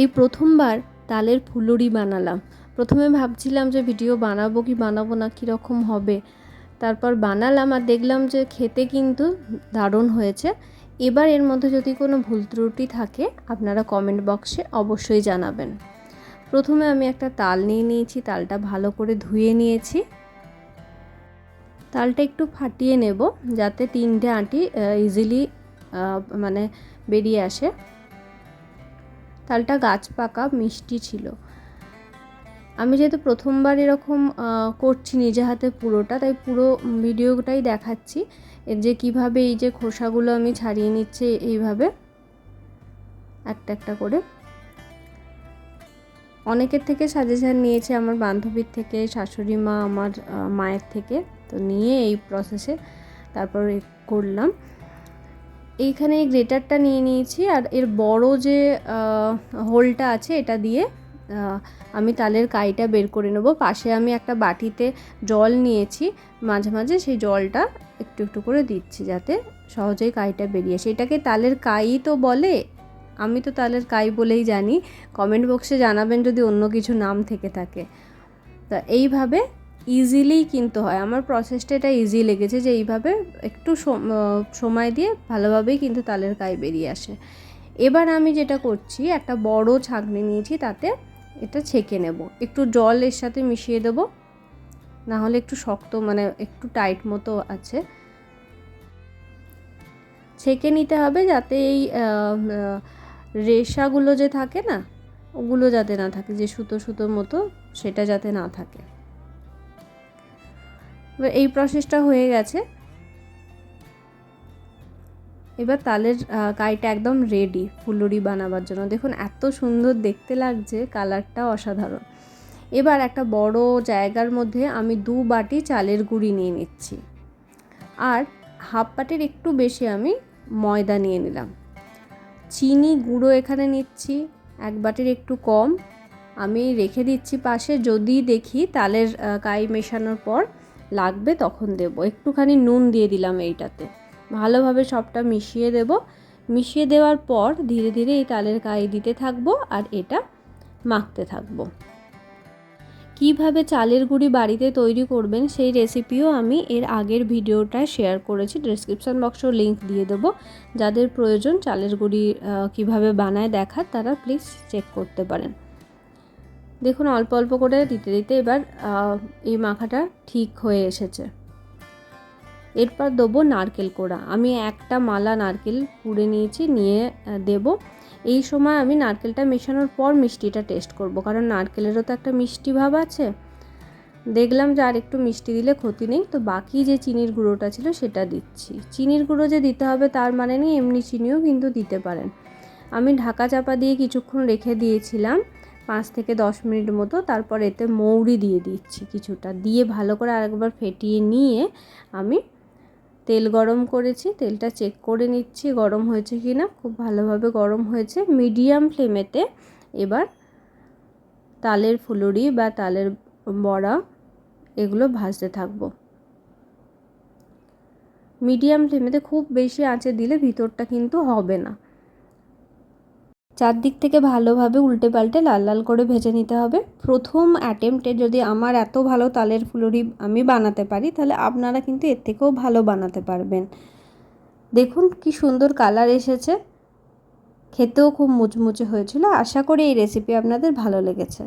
এই প্রথমবার তালের ফুলুরি বানালাম। প্রথমে ভাবছিলাম যে ভিডিও বানাবো কি বানাবো না কীরকম হবে। তারপর বানালাম আর দেখলাম যে খেতে কিন্তু দারুণ হয়েছে। এবার এর মধ্যে যদি কোনো ভুল ত্রুটি থাকে, আপনারা কমেন্ট বক্সে অবশ্যই জানাবেন। প্রথমে আমি একটা তাল নিয়ে নিয়েছি, তালটা ভালো করে ধুয়ে নিয়েছি। তালটা একটু ফাটিয়ে নেব, যাতে তিনটে আঁটি ইজিলি মানে বেরিয়ে আসে। তালটা গাছ পাকা, মিষ্টি ছিল। আমি যেহেতু প্রথমবার এরকম করছি নিজে হাতে পুরোটা, তাই পুরো ভিডিওটাই দেখাচ্ছি, যে কীভাবে এই যে খোসাগুলো আমি ছাড়িয়ে নিচ্ছি এইভাবে, একটা একটা করে। অনেকের থেকে সাজেশান নিয়েছে আমার বান্ধবীর থেকে, শাশুড়ি মা আমার মায়ের থেকে, তো নিয়ে এই প্রসেসে তারপর করলাম। এইখানে এই গ্রেটারটা নিয়ে নিয়েছি আর এর বড় যে হোলটা আছে এটা দিয়ে আমি তালের কাইটা বের করে নেব। পাশে আমি একটা বাটিতে জল নিয়েছি, মাঝে মাঝে সেই জলটা একটু একটু করে দিচ্ছি যাতে সহজেই কাইটা বেরিয়ে আসে। এটাকে তালের কাই তো বলে? আমি তো তালের কাই বলেই জানি। কমেন্ট বক্সে জানাবেন যদি অন্য কিছু নাম থেকে থাকে। তা এইভাবে ইজিলি কিন্তু হয়। আমার প্রসেসটা এটা ইজি লেগেছে যে এইভাবে একটু সময় দিয়ে ভালোভাবেই কিন্তু তালের কাই বেরিয়ে আসে। এবার আমি যেটা করছি, একটা বড় ছাঁকনি নিয়েছি, তাতে এটা ছেঁকে নেব। একটু জল এর সাথে মিশিয়ে দেবো না হলে একটু শক্ত মানে একটু টাইট মতো আছে। ছেঁকে নিতে হবে যাতে এই রেশাগুলো যে থাকে না, ওগুলো যাতে না থাকে, যে সুতো সুতোর মতো, সেটা যাতে না থাকে। এই প্রসেসটা হয়ে গেছে। এবার তালের কাইটা একদম রেডি ফুলুরি বানাবার জন্য। দেখুন এত সুন্দর দেখতে লাগছে কালারটা অসাধারণ। এবার একটা বড় জায়গার মধ্যে আমি দু বাটি চালের গুঁড়ি নিয়ে নিচ্ছি। আর হাফ বাটির একটু বেশি আমি ময়দা নিয়ে নিলাম। চিনি গুঁড়ো এখানে নিচ্ছি, এক বাটির একটু কম। আমি রেখে দিচ্ছি পাশে, যদি দেখি তালের কাই মেশানোর পর। লাগবে তখন দেব। একটুখানি নুন দিয়ে দিলাম এইটাতে। ভালোভাবে সবটা মিশিয়ে দেব। মিশিয়ে দেওয়ার পর ধীরে ধীরে এই তালের গায়ে দিতে থাকব আর এটা মাখতে থাকব। কীভাবে চালের গুঁড়ি বাড়িতে তৈরি করবেন সেই রেসিপিও আমি এর আগের ভিডিওটায় শেয়ার করেছি। ডিসক্রিপশান বক্সেও লিঙ্ক দিয়ে দেবো। যাদের প্রয়োজন চালের গুঁড়ি কীভাবে বানায় দেখার, তারা প্লিজ চেক করতে পারেন। দেখুন, অল্প অল্প করে দিতে দিতে এবার এই মাখাটা ঠিক হয়ে এসেছে। এরপর দেবো নারকেল কোড়া। আমি একটা মালা নারকেল পুড়ে নিয়েছি, নিয়ে দেব। এই সময় আমি নারকেলটা মেশানোর পর মিষ্টিটা টেস্ট করব, কারণ নারকেলেরও তো একটা মিষ্টি ভাব আছে। দেখলাম যে আর একটু মিষ্টি দিলে ক্ষতি নেই, তো বাকি যে চিনির গুঁড়োটা ছিল সেটা দিচ্ছি। চিনির গুঁড়ো যে দিতে হবে তার মানে নেই, এমনি চিনিও কিন্তু দিতে পারেন। আমি ঢাকা চাপা দিয়ে কিছুক্ষণ রেখে দিয়েছিলাম। পাঁচ থেকে দশ মিনিট মতো তারপর এতে মৌরি দিয়ে দিচ্ছি কিছুটা। দিয়ে ভালো করে আরেকবার ফেটিয়ে নিয়ে আমি তেল গরম করেছি, তেলটা চেক করে নিচ্ছি গরম হয়েছে কি না খুব ভালোভাবে গরম হয়েছে। মিডিয়াম ফ্লেমেতে এবার তালের ফুলুরি বা তালের বড়া এগুলো ভাজতে থাকব। মিডিয়াম ফ্লেমেতে খুব বেশি আঁচে দিলে ভিতরটা কিন্তু হবে না। চারদিক থেকে ভালোভাবে উল্টে পাল্টে লাল লাল করে ভেজে নিতে হবে। প্রথম অ্যাটেম্পটে যদি আমার এত ভালো তালের ফুলুরি আমি বানাতে পারি, তাহলে আপনারা কিন্তু এর থেকেও ভালো বানাতে পারবেন। দেখুন কি সুন্দর কালার এসেছে। খেতেও খুব মুচমুচে হয়েছিল। আশা করি এই রেসিপি আপনাদের ভালো লেগেছে।